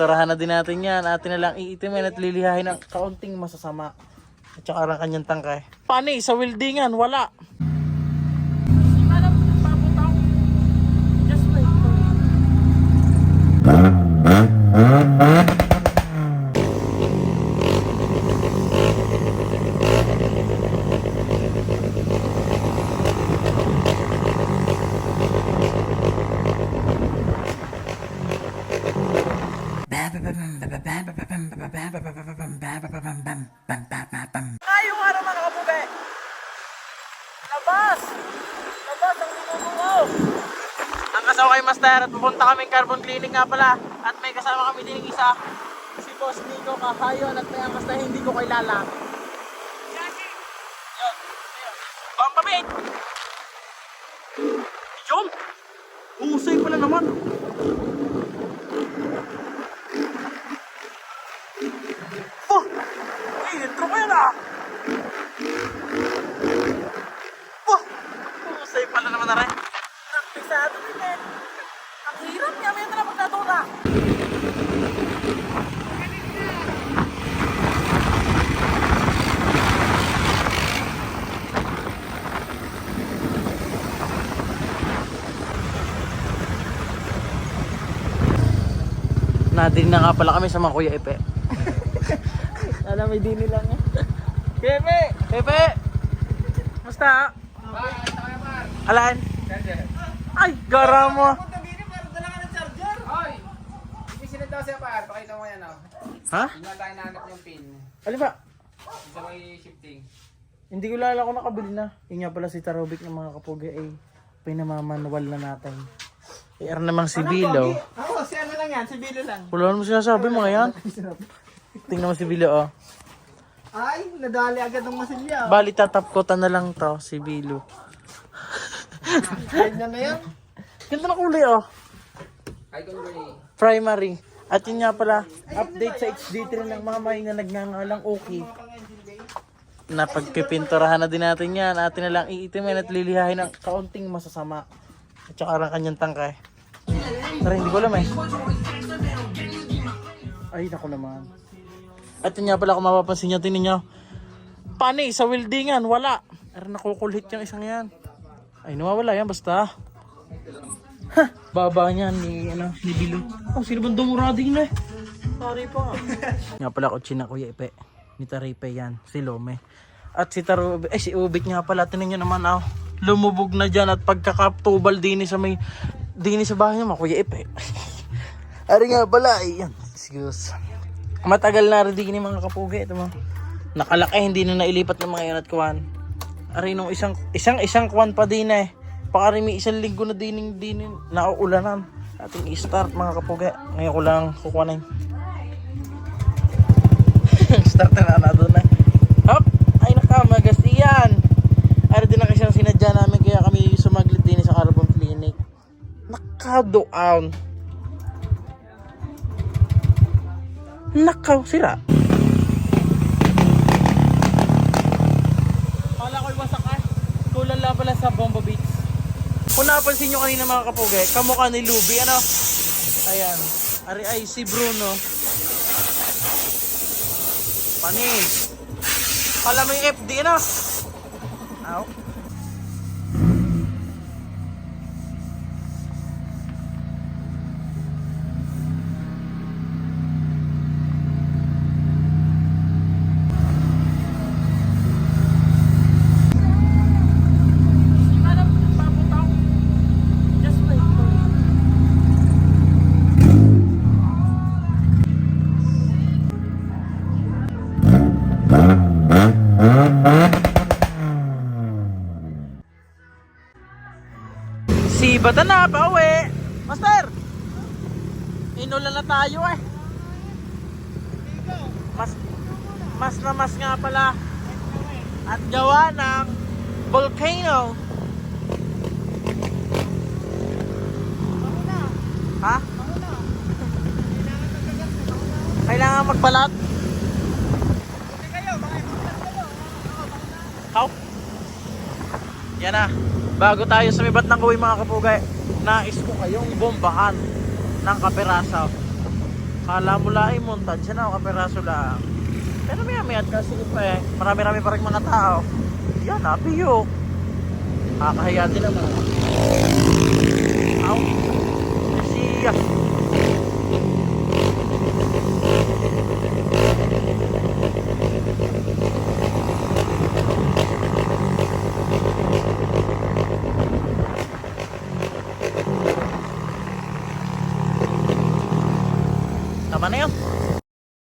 pipinturahan na din natin yan. Atin na lang iitimin at lilihahin ng kaunting masasama. At saka ang kanyang tangkay. Pani, sa weldingan, wala. Just wait. Ngayong araw mga kapuge! Labas! Labas ang sinunungaw! Ang kasama kay Master at pupunta kaming carbon cleaning nga pala at may kasama kami din isa si Boss Nico Kahayon at may angas na hindi ko kilala. Yun, yun. Yun! Husay pala naman! Oh! Ay, intro ko yan ah! Oh! Husay pala naman na rin. Eh. Ang hirap niya, may na lang magdadura. Nadin na nga pala kami sa mga Kuya Epe. Alam, may dini lang eh. Kuya Epe! Epe! Musta? Alan? Ay, gara mo. Hoy! Ibisin daw siya par, pakita mo yan oh. Ha? Hindi na tayo nahanap yung pin. Ano ba? Isa may shifting. Hindi ko lala kung nakabili na. Yun nga pala si Tarobic ng mga kapuga eh. Pinamamanual na natin. Eh, ano namang si Bilo. Oo, si ano lang yan, si Bilo lang. Wala naman sinasabi mga yan. Tingnan mo si Bilo oh. Ay, nadali agad ng masilya. Bali tatapkotan na lang to si Bilo. Ganyan na yan. Ganda na kulay oh. Primary. At yun nga pala, update sa HD3 ng mamay na nagngangalang okay. Na pagpipinturahan na din natin yan. Atin na lang iitimin at lilihahin ng kaunting masasama. At saka ang kanyang tangkay. Tara, hindi ko alam eh. Ay, naku naman. At yun nga pala kung mapapansin nyo, tingnan nyo. Pani, sa weldingan, wala. Pero nakukulhit yung isang yan. Ay, nawawala yan basta. Ha, baba niyan ni ano, ni Bilo. Oh, sino bang dumurading na eh? Sorry pa. nga pala ko china kuya Ipe. Ni Taripe yan, si Lome. At si Tarobe, eh si Ubik nga pala, tinan nyo naman ah. Lumubog na dyan at pagkakatubal din sa may, din sa bahay niya, kuya Ipe. Ari nga pala, eh, yan. Excuse. Matagal na rin din mga kapugi. Ito mo. Nakalaki, hindi na nailipat ng mga yan at kuwan. Ari nung isang, isang, isang kuwan pa din eh. Pakarimi isang linggo na dining dinin nauulanan. Ating i-start mga kapugi. Ngayon ko lang kukuhanin. start na na doon na. Hop! Ay naka, magastiyan. Ari din ang sinadya namin kaya kami sumaglit din sa carbon clinic. Nakadoan. Nakaw, sira. Kala ko'y wasak eh. Tulala pala sa Bomba Beach. Kung napansin nyo kanina mga kapuge, kamukha ni Luby, ano? Ayan. Ari ay si Bruno. Panis. Kala mo yung FD, ano? Aw. Bata na, pauwi. Master! Inulan na tayo eh. Mas, mas na mas nga pala. At gawa ng volcano. Ha? Kailangan magbalat? How? Yan na. Bago tayo sumibat ng kuwi mga kapugay, nais ko kayong bombahan ng kaperasaw. Kala mo lang ay montage siya na o kaperaso lang. Pero may may at kasi pa eh. Marami-rami pa rin mga tao. Yan ah, piyok. Nakakahiya din naman. Aw. Siya. Tama na yun.